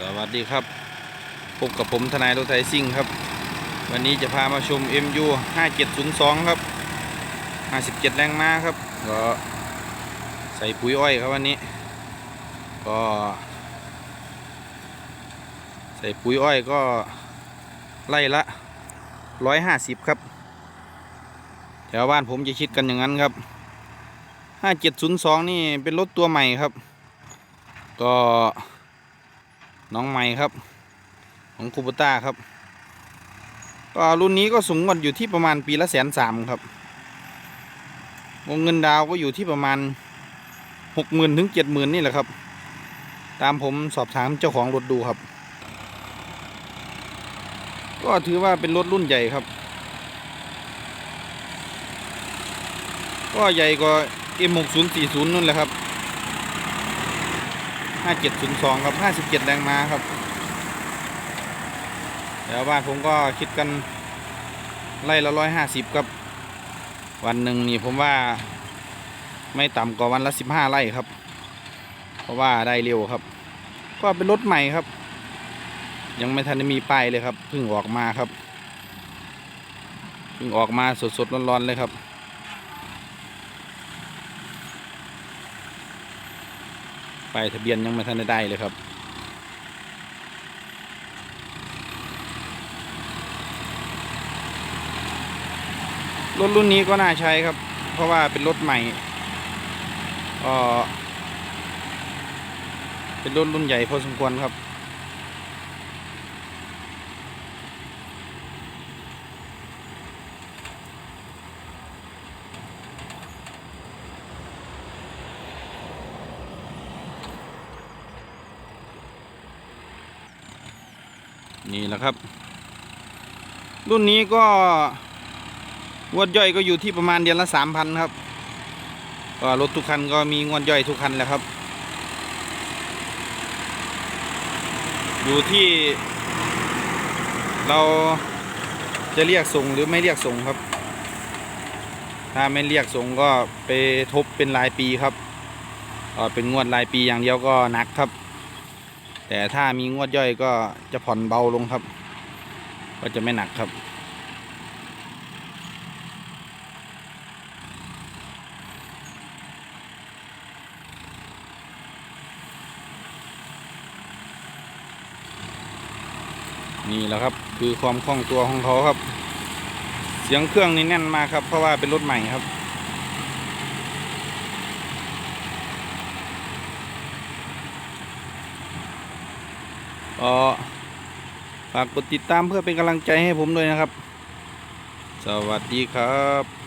สวัสดีครับ พบกับผมทนายรถไทยซิ่งครับ วันนี้จะพามาชม MU 5702 ครับ 57 แรงม้าครับ ก็ใส่ปุ๋ยอ้อยครับวันนี้ ก็ ใส่ปุ๋ยอ้อยก็ไล่ละ 150 ครับ แถวบ้านผมจะคิดกันอย่างนั้นครับ 5702 นี่เป็นรถตัวใหม่ครับ ก็ น้องใหม่ครับ ของคูปต้าครับ ก็รุ่นนี้ก็สูงกว่าอยู่ที่ประมาณปีละแสนสามครับ วงเงินดาวก็อยู่ที่ประมาณหกหมื่นถึงเจ็ดหมื่นนี่แหละครับ ตามผมสอบถามเจ้าของรถดูครับ ก็ถือว่าเป็นรถรุ่นใหญ่ครับ ก็ใหญ่กว่า M6040 นู่นแหละครับ 5702ครับ57แรงม้าครับแล้วบ้านผมก็คิดกันไล่ละ150ครับ วันหนึ่งนี่ผมว่าไม่ต่ำกว่าวันละ15ไร่ครับ เพราะว่าได้เร็วครับ ก็เป็นรถใหม่ครับ ยังไม่ทันได้มีป้ายเลยครับเพิ่งออกมาครับเพิ่งออกมาสดๆร้อนๆเลยครับ ป้ายทะเบียนยังไม่ทันได้ไดเลยครับ รถรุ่นนี้ก็น่าใช้ครับ เพราะว่าเป็นรถใหม่เป็นรถรุ่นใหญ่พอสมควรครับ นี่แหละครับ รุ่นนี้ก็งวดย่อยก็อยู่ที่ประมาณเดือนละสามพันครับ ก็รถทุกคันก็มีงวดย่อยทุกคันแหละครับ อยู่ที่เราจะเรียกส่งหรือไม่เรียกส่งครับ ถ้าไม่เรียกส่งก็ไปทบเป็นรายปีครับเป็นงวดรายปีอย่างเดียวก็หนักครับ แต่ถ้ามีงวดย่อยก็จะผ่อนเบาลงครับ ก็จะไม่หนักครับ นี่แหละครับคือความคล่องตัวของเขาครับ เสียงเครื่องนี่แน่นมากครับ เพราะว่าเป็นรถใหม่ครับ ก็ฝากกดติดตามเพื่อเป็นกำลังใจให้ผมด้วยนะครับ สวัสดีครับ